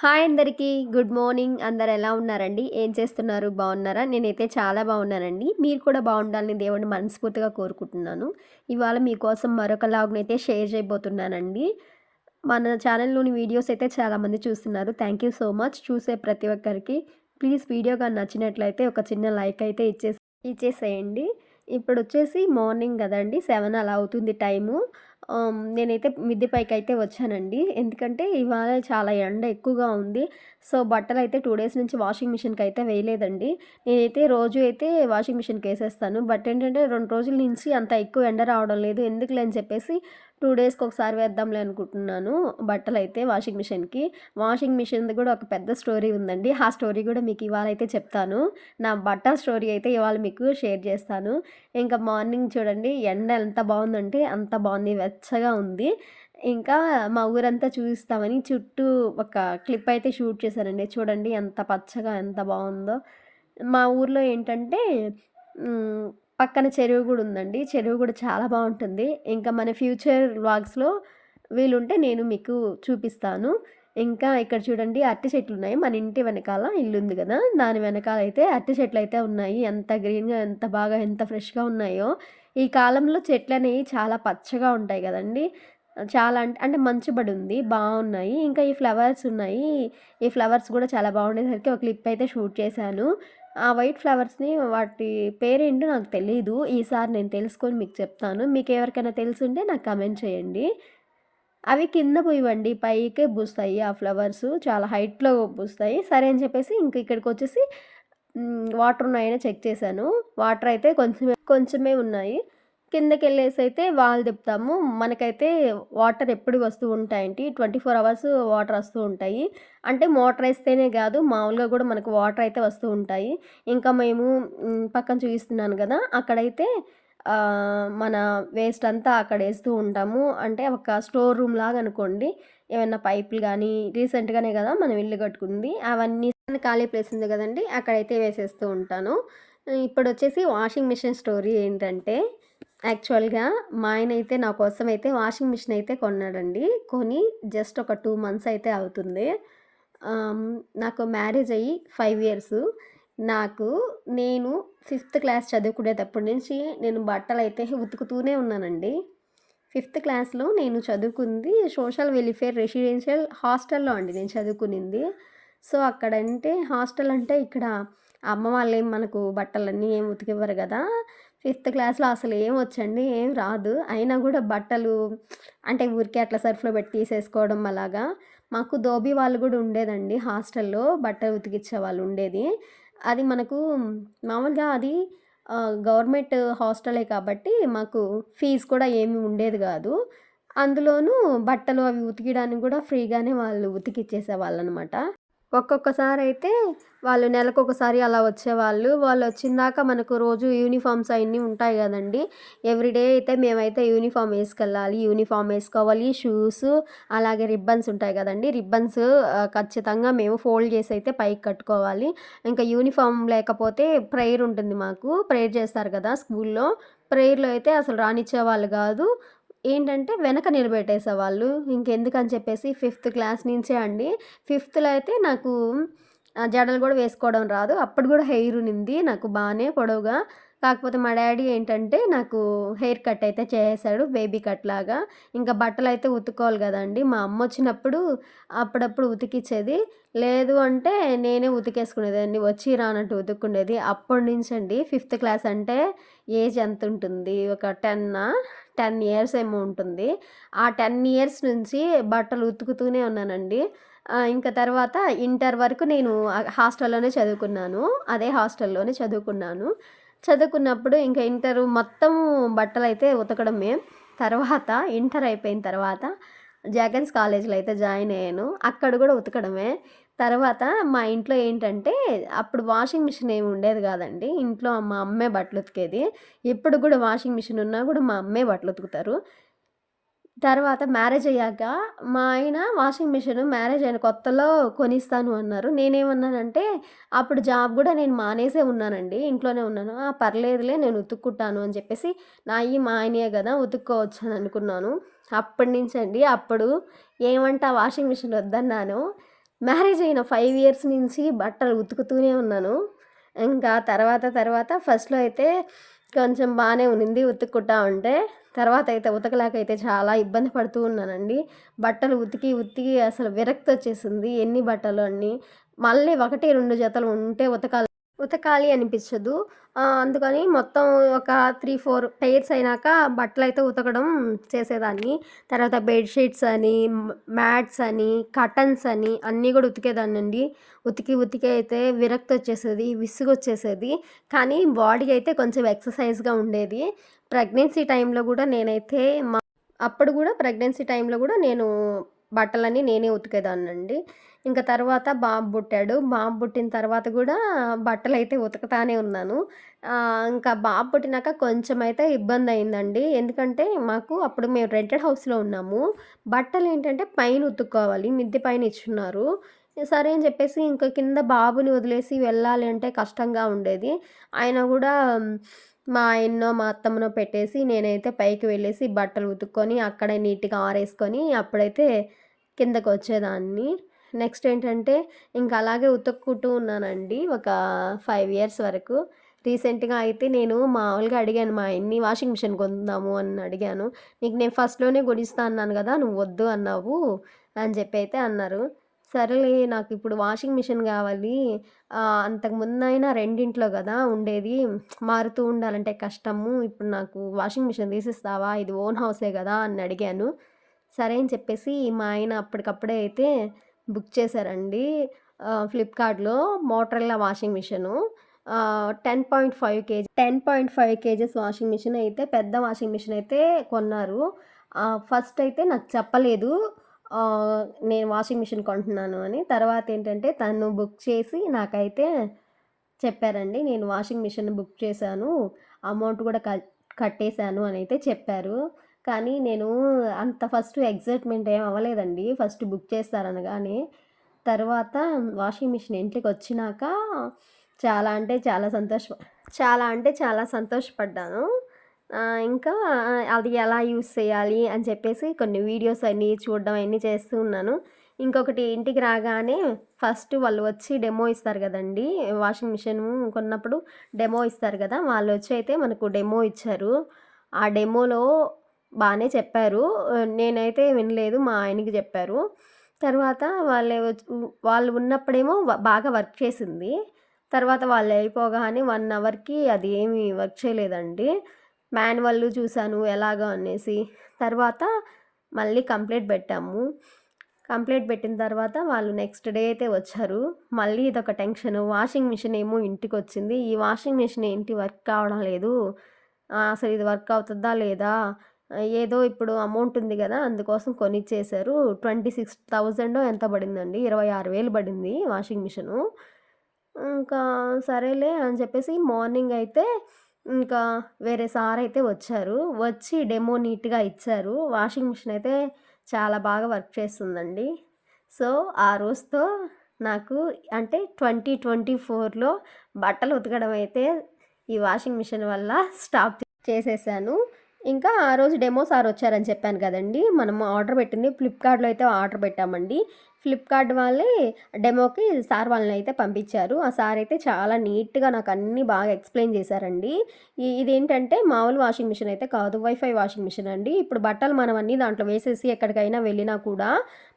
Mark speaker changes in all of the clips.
Speaker 1: Hi అందరికీ. Good morning. అందరు ఎలా ఉన్నారండి? ఏం చేస్తున్నారు? బాగున్నారా? నేనైతే చాలా బాగున్నానండి. మీరు కూడా బాగుండాలని దేవుడిని మనస్ఫూర్తిగా కోరుకుంటున్నాను. ఇవాళ మీకోసం మరొక లాగ్ని అయితే షేర్ చేయబోతున్నానండి. మన ఛానల్లోని వీడియోస్ అయితే చాలామంది చూస్తున్నారు. Thank you so much. చూసే ప్రతి ఒక్కరికి. ప్లీజ్ వీడియో కానీ నచ్చినట్లయితే ఒక చిన్న లైక్ అయితే ఇచ్చేసి ఇచ్చేసేయండి. ఇప్పుడు వచ్చేసి మార్నింగ్ కదండి. సెవెన్ అలా అవుతుంది టైము. నేనైతే మిద్దె పైకి అయితే వచ్చానండి. ఎందుకంటే ఇవాళ చాలా ఎండ ఎక్కువగా ఉంది. సో బట్టలు అయితే టూ డేస్ నుంచి వాషింగ్ మిషన్కి అయితే వేయలేదండి. నేనైతే రోజు అయితే వాషింగ్ మిషన్కి వేసేస్తాను బట్ ఏంటంటే రెండు రోజుల నుంచి అంత ఎక్కువ ఎండ రావడం లేదు. ఎందుకులే అని చెప్పేసి టూ డేస్కి ఒకసారి వేద్దాంలే అనుకుంటున్నాను. బట్టలు అయితే వాషింగ్ మిషన్కి. వాషింగ్ మిషన్ది కూడా ఒక పెద్ద స్టోరీ ఉందండి. ఆ స్టోరీ కూడా మీకు ఇవాళ అయితే చెప్తాను. నా బట్టల స్టోరీ అయితే ఇవాళ మీకు షేర్ చేస్తాను. ఇంకా మార్నింగ్ చూడండి ఎండ ఎంత బాగుందంటే అంత బాగుంది. వెచ్చగా ఉంది. ఇంకా మా ఊరంతా చూపిస్తామని చుట్టూ ఒక క్లిప్ అయితే షూట్ చేశానండి. చూడండి ఎంత పచ్చగా ఎంత బాగుందో. మా ఊర్లో ఏంటంటే పక్కన చెరువు కూడా ఉందండి. చెరువు కూడా చాలా బాగుంటుంది. ఇంకా మన ఫ్యూచర్ వ్లాగ్స్లో వీలుంటే నేను మీకు చూపిస్తాను. ఇంకా ఇక్కడ చూడండి అరటి చెట్లు ఉన్నాయి. మన ఇంటి వెనకాల ఇల్లు ఉంది కదా. దాని వెనకాల అయితే అరటి చెట్లు అయితే ఉన్నాయి. ఎంత గ్రీన్గా ఎంత బాగా ఎంత ఫ్రెష్గా ఉన్నాయో. ఈ కాలంలో చెట్లు అనేవి చాలా పచ్చగా ఉంటాయి కదండి. చాలా అంటే అంటే మంచుబడి ఉంది. బాగున్నాయి. ఇంకా ఈ ఫ్లవర్స్ ఉన్నాయి. ఈ ఫ్లవర్స్ కూడా చాలా బాగుండేసరికి ఒక క్లిప్ అయితే షూట్ చేశాను. ఆ వైట్ ఫ్లవర్స్ని వాటి పేరేంటో నాకు తెలియదు ఈసారి నేను తెలుసుకొని మీకు చెప్తాను. మీకు ఎవరికైనా తెలుసుంటే నాకు కమెంట్ చేయండి. అవి కింద పోయివ్వండి. పైకే పూస్తాయి ఆ ఫ్లవర్స్. చాలా హైట్లో పూస్తాయి. సరే అని చెప్పేసి ఇంక ఇక్కడికి వచ్చేసి వాటర్ ఉన్నాయని చెక్ చేశాను. వాటర్ అయితే కొంచెమే కొంచెమే ఉన్నాయి. కిందకి వెళ్ళేసి అయితే వాళ్ళు తిప్పుతాము. మనకైతే వాటర్ ఎప్పుడు వస్తూ ఉంటాయండి ట్వంటీ ఫోర్ అవర్స్ వాటర్ వస్తూ ఉంటాయి. అంటే మోటార్ వేస్తేనే కాదు మామూలుగా కూడా మనకు వాటర్ అయితే వస్తూ ఉంటాయి. ఇంకా మేము పక్కన చూపిస్తున్నాను కదా అక్కడైతే మన వేస్ట్ అంతా అక్కడ వేస్తూ ఉంటాము. అంటే ఒక స్టోర్ రూమ్ లాగా అనుకోండి. ఏమైనా పైపులు కానీ రీసెంట్గానే కదా మనం ఇల్లు కట్టుకుంది. అవన్నీ ఖాళీ ప్లేస్ ఉంది కదండి అక్కడైతే వేసేస్తూ ఉంటాను. ఇప్పుడు వచ్చేసి వాషింగ్ మిషన్ స్టోరీ ఏంటంటే యాక్చువల్గా మా ఆయన అయితే నా కోసం అయితే వాషింగ్ మిషన్ అయితే కొన్నాడండి. కొని జస్ట్ ఒక టూ మంత్స్ అయితే అవుతుంది. నాకు మ్యారేజ్ అయ్యి ఫైవ్ ఇయర్స్. నాకు నేను ఫిఫ్త్ క్లాస్ చదువుకునేటప్పటి నుంచి నేను బట్టలు అయితే ఉతుకుతూనే ఉన్నానండి. ఫిఫ్త్ క్లాస్లో నేను చదువుకుంది సోషల్ వెల్ఫేర్ రెసిడెన్షియల్ హాస్టల్లో అండి నేను చదువుకునింది. సో అక్కడంటే హాస్టల్ అంటే ఇక్కడ అమ్మ వాళ్ళు ఏం మనకు బట్టలన్నీ ఏం ఉతికివ్వరు కదా. ఫిఫ్త్ క్లాస్లో అసలు ఏం వచ్చండి ఏం రాదు. అయినా కూడా బట్టలు అంటే ఊరికే అట్లా సర్ఫ్లో పెట్టి తీసేసుకోవడం అలాగా. మాకు దోబీ వాళ్ళు కూడా ఉండేదండి హాస్టల్లో బట్టలు ఉతికిచ్చే వాళ్ళు ఉండేది. అది మనకు మామూలుగా అది గవర్నమెంట్ హాస్టలే కాబట్టి మాకు ఫీజు కూడా ఏమి ఉండేది కాదు. అందులోనూ బట్టలు అవి ఉతికడానికి కూడా ఫ్రీగానే వాళ్ళు ఉతికిచ్చేసేవాళ్ళు అనమాట ఒక్కొక్కసారి అయితే వాళ్ళు నెలకు ఒకసారి అలా వచ్చేవాళ్ళు. వాళ్ళు వచ్చిందాక మనకు రోజు యూనిఫామ్స్ అవన్నీ ఉంటాయి కదండి. ఎవ్రీడే అయితే మేమైతే యూనిఫామ్ వేసుకెళ్ళాలి యూనిఫామ్ వేసుకోవాలి షూస్ అలాగే రిబ్బన్స్ ఉంటాయి కదండి. రిబ్బన్స్ ఖచ్చితంగా మేము ఫోల్డ్ చేసి అయితే పైకి కట్టుకోవాలి. ఇంకా యూనిఫామ్ లేకపోతే ప్రేయర్ ఉంటుంది మాకు. ప్రేయర్ చేస్తారు కదా స్కూల్లో. ప్రేయర్లో అయితే అసలు రానిచ్చే వాళ్ళు కాదు. ఏంటంటే వెనక నిలబెట్టేసేవాళ్ళు. ఇంకెందుకని చెప్పేసి ఫిఫ్త్ క్లాస్ నుంచే అండి. ఫిఫ్త్లో అయితే నాకు జడలు కూడా వేసుకోవడం రాదు. అప్పుడు కూడా హెయిర్ ఉన్నింది. నాకు బాగానే పొడవుగా. కాకపోతే మా డాడీ ఏంటంటే నాకు హెయిర్ కట్ అయితే చేసాడు బేబీ కట్ లాగా. ఇంకా బట్టలు అయితే ఉతుకోవాలి కదండి. మా అమ్మ వచ్చినప్పుడు అప్పుడప్పుడు ఉతికిచ్చేది. లేదు అంటే నేనే ఉతికేసుకునేదండి వచ్చి రానట్టు ఉతుక్కుండేది. అప్పటి నుంచి అండి ఫిఫ్త్ క్లాస్ అంటే ఏజ్ ఎంత ఉంటుంది? ఒక టెన్ టెన్ ఇయర్స్ ఏమో ఉంటుంది. ఆ టెన్ ఇయర్స్ నుంచి బట్టలు ఉతుకుతూనే ఉన్నానండి. ఇంకా తర్వాత ఇంటర్ వరకు నేను హాస్టల్లోనే చదువుకున్నాను. అదే హాస్టల్లోనే చదువుకున్నాను. చదువుకున్నప్పుడు ఇంకా ఇంటర్ మొత్తం బట్టలు అయితే ఉతకడమే. తర్వాత ఇంటర్ అయిపోయిన తర్వాత జాగన్స్ కాలేజ్లో అయితే జాయిన్ అయ్యాను. అక్కడ కూడా ఉతకడమే. తర్వాత మా ఇంట్లో ఏంటంటే అప్పుడు వాషింగ్ మిషన్ ఏమి ఉండేది కాదండి. ఇంట్లో మా అమ్మే బట్టలు ఉతికేది. ఇప్పుడు కూడా వాషింగ్ మిషన్ ఉన్నా కూడా మా అమ్మే బట్టలు ఉతుకుతారు. తర్వాత మ్యారేజ్ అయ్యాక మా ఆయన వాషింగ్ మిషన్ మ్యారేజ్ అయిన కొత్తలో కొనిస్తాను అన్నారు. నేనేమన్నానంటే అప్పుడు జాబ్ కూడా నేను మానేసే ఉన్నానండి. ఇంట్లోనే ఉన్నాను. పర్లేదులే నేను ఉతుక్కుంటాను అని చెప్పేసి నా ఈ మా ఆయనే కదా ఉతుక్కోవచ్చు అని అనుకున్నాను. అప్పటి నుంచి అండి అప్పుడు ఏమంటా వాషింగ్ మిషన్ వద్దన్నాను. మ్యారేజ్ అయిన ఫైవ్ ఇయర్స్ నుంచి బట్టలు ఉతుకుతూనే ఉన్నాను. ఇంకా తర్వాత తర్వాత ఫస్ట్లో అయితే కొంచెం బాగానే ఉన్నింది ఉతుక్కుంటా ఉంటే. తర్వాత అయితే ఉతకలేక అయితే చాలా ఇబ్బంది పడుతూ ఉన్నానండి. బట్టలు ఉతికి ఉతికి అసలు విరక్తి వచ్చేసింది ఎన్ని బట్టలు అన్నీ మళ్ళీ ఒకటి రెండు జతలు ఉంటే ఉతకాలి. ఉతకాలి అనిపించదు. అందుకని మొత్తం ఒక త్రీ ఫోర్ పెయిర్స్ అయినాక బట్టలు అయితే ఉతకడం చేసేదాన్ని. తర్వాత బెడ్షీట్స్ అని మ్యాట్స్ అని కటన్స్ అని అన్నీ కూడా ఉతికేదాన్ని అండి ఉతికి ఉతికి అయితే విరక్తి వచ్చేసేది విసుగు వచ్చేసేది. కానీ బాడీ అయితే కొంచెం ఎక్సర్సైజ్గా ఉండేది. ప్రెగ్నెన్సీ టైంలో కూడా నేనైతే మా అప్పుడు కూడా ప్రెగ్నెన్సీ టైంలో కూడా నేను బట్టలన్నీ నేనే ఉతికేదాన్నండి. ఇంకా తర్వాత బాబు పుట్టాడు. బాబు పుట్టిన తర్వాత కూడా బట్టలు అయితే ఉతుకుతానే ఉన్నాను. ఇంకా బాబు పుట్టినాక కొంచెం అయితే ఇబ్బంది అయిందండి ఎందుకంటే మాకు అప్పుడు మేము రెంటెడ్ హౌస్లో ఉన్నాము. బట్టలు ఏంటంటే పైన ఉతుక్కోవాలి. మిద్దె పైన ఇచ్చున్నారు. సరే అని చెప్పేసి ఇంకా కింద బాబుని వదిలేసి వెళ్ళాలి అంటే కష్టంగా ఉండేది. ఆయన కూడా మా ఆయన్నో మా అత్తమ్మనో పెట్టేసి నేనైతే పైకి వెళ్ళేసి బట్టలు ఉతుక్కొని అక్కడే నీట్గా ఆరేసుకొని అప్పుడైతే కిందకు వచ్చేదాన్ని నెక్స్ట్ ఏంటంటే ఇంకా అలాగే ఉతుక్కుంటూ ఉన్నానండి ఒక ఫైవ్ ఇయర్స్ వరకు. రీసెంట్గా అయితే నేను మామూలుగా అడిగాను మా ఆయన్ని వాషింగ్ మిషన్ కొందాము అని అడిగాను. నీకు నేను ఫస్ట్లోనే కొనిస్తా అన్నాను కదా నువ్వు వద్దు అన్నావు అని చెప్పి అయితే అన్నారు. సరేలే నాకు ఇప్పుడు వాషింగ్ మిషన్ కావాలి. అంతకుముందైనా రెండింట్లో కదా ఉండేది. మారుతూ ఉండాలంటే కష్టము. ఇప్పుడు నాకు వాషింగ్ మిషన్ తీసిస్తావా? ఇది ఓన్ హౌసే కదా అని అడిగాను. సరే అని చెప్పేసి మా ఆయన అప్పటికప్పుడే అయితే బుక్ చేశారండి. ఫ్లిప్కార్ట్లో మోటర్లా washing machine. Ten point five KG ten point five KGs washing machine అయితే పెద్ద వాషింగ్ మిషన్ అయితే కొన్నారు. ఫస్ట్ అయితే నాకు చెప్పలేదు. నేను వాషింగ్ మిషన్ కొంటున్నాను అని. తర్వాత ఏంటంటే తను బుక్ చేసి నాకైతే చెప్పారండి. నేను వాషింగ్ మిషన్ బుక్ చేశాను. అమౌంట్ కూడా కట్ కట్టేశాను అని అయితే చెప్పారు. కానీ నేను అంత ఫస్ట్ ఎగ్జైట్మెంట్ ఏం అవ్వలేదండి. ఫస్ట్ బుక్ చేస్తారనగానే తర్వాత వాషింగ్ మిషన్ ఇంటికి వచ్చినాక చాలా అంటే చాలా సంతోష చాలా అంటే చాలా సంతోషపడ్డాను. ఇంకా అది ఎలా యూస్ చేయాలి అని చెప్పేసి కొన్ని వీడియోస్ అన్నీ చూడడం అన్నీ చేస్తూ ఉన్నాను. ఇంకొకటి ఇంటికి రాగానే ఫస్ట్ వాళ్ళు వచ్చి డెమో ఇస్తారు కదండి వాషింగ్ మిషన్ కొన్నప్పుడు డెమో ఇస్తారు కదా వాళ్ళు వచ్చి అయితే మనకు డెమో ఇచ్చారు. ఆ డెమోలో బాగానే చెప్పారు. నేనైతే వినలేదు మా ఆయనకి చెప్పారు. తర్వాత వాళ్ళే వచ్చి- వాళ్ళు ఉన్నప్పుడేమో బాగా వర్క్ చేసింది. తర్వాత వాళ్ళు అయిపోగానే వన్ అవర్కి అది ఏమీ వర్క్ చేయలేదండి. మాన్యువల్ చూశాను ఎలాగో అనేసి. తర్వాత మళ్ళీ కంప్లైంట్ పెట్టాము. కంప్లైంట్ పెట్టిన తర్వాత వాళ్ళు నెక్స్ట్ డే అయితే వచ్చారు. మళ్ళీ ఇదొక టెన్షన్. వాషింగ్ మిషన్ ఏమో ఇంటికి వచ్చింది ఈ వాషింగ్ మిషన్ ఏంటి? వర్క్ కావడం లేదు. అసలు ఇది వర్క్ అవుతుందా లేదా? ఏదో ఇప్పుడు అమౌంట్ ఉంది కదా అందుకోసం కొనిచ్చేశారు. ట్వంటీ సిక్స్ థౌజండ్ ఎంత పడిందండి? ఇరవై ఆరు వేలు పడింది వాషింగ్ మిషను. ఇంకా సరేలే అని చెప్పేసి మార్నింగ్ అయితే ఇంకా వేరే సార్ అయితే వచ్చారు. వచ్చి డెమో నీట్గా ఇచ్చారు. వాషింగ్ మిషన్ అయితే చాలా బాగా వర్క్ చేస్తుందండి. సో ఆ రోజుతో నాకు అంటే ట్వంటీ ట్వంటీ ఫోర్లో బట్టలు ఉతకడం అయితే ఈ వాషింగ్ మిషన్ వల్ల స్టాప్ చేసేసాను. ఇంకా ఆ రోజు డెమో సార్ వచ్చారని చెప్పాను కదండి. మనం ఆర్డర్ పెట్టింది. ఫ్లిప్కార్ట్లో అయితే ఆర్డర్ పెట్టామండి. ఫ్లిప్కార్ట్ వాళ్ళే డెమోకి సార్ వాళ్ళని అయితే పంపించారు. ఆ సార్ అయితే చాలా నీట్గా నాకు అన్నీ బాగా ఎక్స్ప్లెయిన్ చేశారండి. ఇదేంటంటే మామూలు వాషింగ్ మిషన్ అయితే కాదు వైఫై వాషింగ్ మిషన్ అండి. ఇప్పుడు బట్టలు మనం అన్నీ దాంట్లో వేసేసి ఎక్కడికైనా వెళ్ళినా కూడా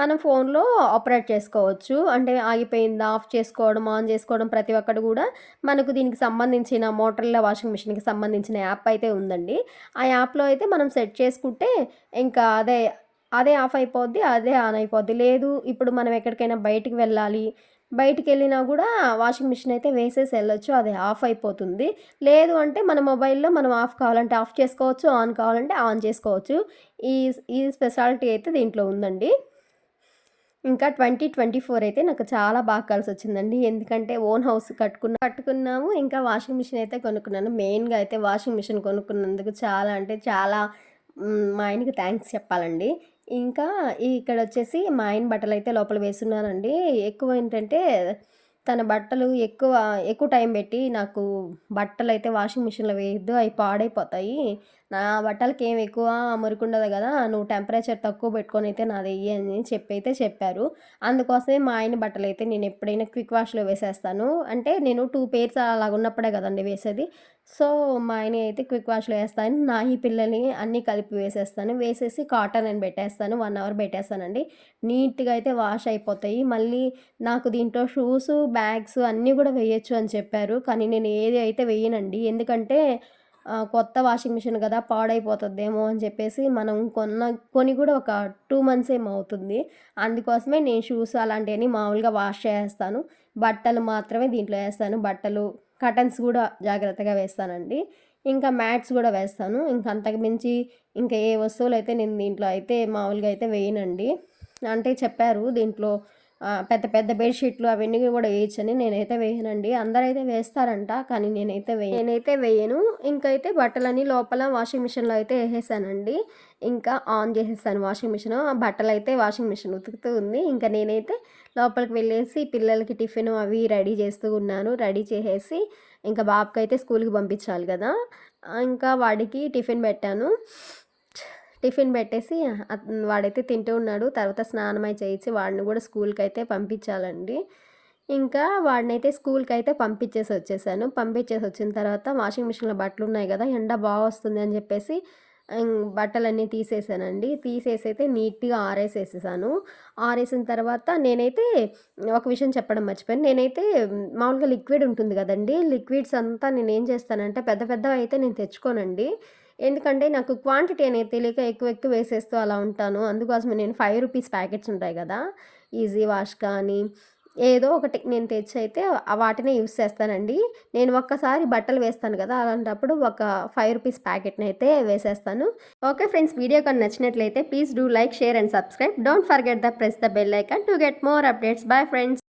Speaker 1: మనం ఫోన్లో ఆపరేట్ చేసుకోవచ్చు. అంటే ఆగిపోయిందా ఆఫ్ చేసుకోవడం ఆన్ చేసుకోవడం ప్రతి ఒక్కటి కూడా మనకు దీనికి సంబంధించిన మోటార్ల వాషింగ్ మిషన్కి సంబంధించిన యాప్ అయితే ఉందండి. ఆ యాప్లో అయితే మనం సెట్ చేసుకుంటే ఇంకా అదే అదే ఆఫ్ అయిపోద్ది అదే ఆన్ అయిపోద్ది. లేదు ఇప్పుడు మనం ఎక్కడికైనా బయటికి వెళ్ళాలి బయటికి వెళ్ళినా కూడా వాషింగ్ మిషన్ అయితే వేసేసి వెళ్ళొచ్చు అది ఆఫ్ అయిపోతుంది. లేదు అంటే మన మొబైల్లో మనం ఆఫ్ కావాలంటే ఆఫ్ చేసుకోవచ్చు ఆన్ కావాలంటే ఆన్ చేసుకోవచ్చు. ఈ ఈ స్పెషాలిటీ అయితే దీంట్లో ఉందండి. ఇంకా ట్వంటీ ట్వంటీ ఫోర్ అయితే నాకు చాలా బాగా కలిసి వచ్చిందండి. ఎందుకంటే ఓన్ హౌస్ కట్టుకున్న కట్టుకున్నాము ఇంకా వాషింగ్ మిషన్ అయితే కొనుక్కున్నాను. మెయిన్గా అయితే వాషింగ్ మిషన్ కొనుక్కున్నందుకు చాలా అంటే చాలా మా ఆయనకి థ్యాంక్స్ చెప్పాలండి. ఇంకా ఇక్కడ వచ్చేసి మా ఆయన బట్టలు అయితే లోపల వేసున్నానండి ఎక్కువ ఏంటంటే తన బట్టలు ఎక్కువ ఎక్కువ టైం పెట్టి నాకు బట్టలు అయితే వాషింగ్ మిషన్లో వేయద్దు అవి పాడైపోతాయి. నా బట్టలకి ఏం ఎక్కువ మురికుండదు కదా నువ్వు టెంపరేచర్ తక్కువ పెట్టుకొని అయితే నాది వెయ్యి అని చెప్పి అయితే చెప్పారు. అందుకోసమే మా ఆయన బట్టలు అయితే నేను ఎప్పుడైనా క్విక్ వాష్లో వేసేస్తాను. అంటే నేను టూ పేర్స్ అలాగ ఉన్నప్పుడే కదండి వేసేది. సో మా ఆయన అయితే క్విక్ వాష్లో వేస్తాను. నా ఈ పిల్లల్ని అన్నీ కలిపి వేసేస్తాను. వేసేసి కాటన్ అని పెట్టేస్తాను. వన్ అవర్ పెట్టేస్తానండి. నీట్గా అయితే వాష్ అయిపోతాయి. మళ్ళీ నాకు దీంట్లో షూస్ బ్యాగ్స్ అన్నీ కూడా వేయచ్చు అని చెప్పారు. కానీ నేను ఏది అయితే వేయనండి. ఎందుకంటే కొత్త వాషింగ్ మిషన్ కదా పాడైపోతుందేమో అని చెప్పేసి మనం కొన్న కొని కూడా ఒక టూ మంత్స్ ఏమో అవుతుంది. అందుకోసమే నేను షూస్ అలాంటివన్నీ మామూలుగా వాష్ చేస్తాను. బట్టలు మాత్రమే దీంట్లో వేస్తాను. బట్టలు కటన్స్ కూడా జాగ్రత్తగా వేస్తానండి. ఇంకా మ్యాట్స్ కూడా వేస్తాను. ఇంకా అంతకు మించి ఇంకా ఏ వస్తువులు అయితే నేను దీంట్లో అయితే మామూలుగా అయితే వేయనండి. అంటే చెప్పారు దీంట్లో పెద్ద పెద్ద బెడ్షీట్లు అవన్నీ కూడా వేయచ్చని నేనైతే వేయనండి. అందరైతే వేస్తారంట కానీ నేనైతే వేయ నేనైతే వేయను. ఇంకైతే బట్టలన్నీ లోపల వాషింగ్ మిషన్లో అయితే వేసేసానండి. ఇంకా ఆన్ చేసేసాను వాషింగ్ మిషన్ ఆ బట్టలు అయితే వాషింగ్ మిషన్ ఉతుకుతూ ఉంది. ఇంకా నేనైతే లోపలికి వెళ్ళేసి పిల్లలకి టిఫిన్ అవి రెడీ చేస్తూ ఉన్నాను. రెడీ చేసేసి ఇంకా బాబుకి అయితే స్కూల్కి పంపించాలి కదా. ఇంకా వాడికి టిఫిన్ పెట్టాను. టిఫిన్ పెట్టేసి వాడైతే తింటూ ఉన్నాడు. తర్వాత స్నానం అయి చేయించి వాడిని కూడా స్కూల్కి అయితే పంపించాలండి. ఇంకా వాడినైతే స్కూల్కి అయితే పంపించేసి వచ్చేసాను. పంపించేసి వచ్చిన తర్వాత వాషింగ్ మిషన్లో బట్టలు ఉన్నాయి కదా ఎండ బాగా వస్తుంది అని చెప్పేసి బట్టలన్నీ తీసేసానండి. తీసేసి అయితే నీట్గా ఆరేసేసేసాను. ఆరేసిన తర్వాత నేనైతే ఒక విషయం చెప్పడం మర్చిపోయాను. నేనైతే మామూలుగా లిక్విడ్ ఉంటుంది కదండి లిక్విడ్స్ అంతా నేను ఏం చేస్తానంటే పెద్ద పెద్దవి అయితే నేను తెచ్చుకోనండి. ఎందుకంటే నాకు క్వాంటిటీ అనేది తెలియక ఎక్కువ ఎక్కువ వేసేస్తూ అలా ఉంటాను. అందుకోసమే నేను ఫైవ్ రూపీస్ ప్యాకెట్స్ ఉంటాయి కదా ఈజీ వాష్ కానీ ఏదో ఒకటి నేను తెచ్చి అయితే వాటినే యూస్ చేస్తానండి. నేను ఒక్కసారి బట్టలు వేస్తాను కదా అలాంటప్పుడు ఒక ఫైవ్ రూపీస్ ప్యాకెట్ని అయితే వేసేస్తాను. ఓకే ఫ్రెండ్స్ వీడియో కానీ నచ్చినట్లయితే please do like share and subscribe don't forget the press the bell icon to get more updates bye friends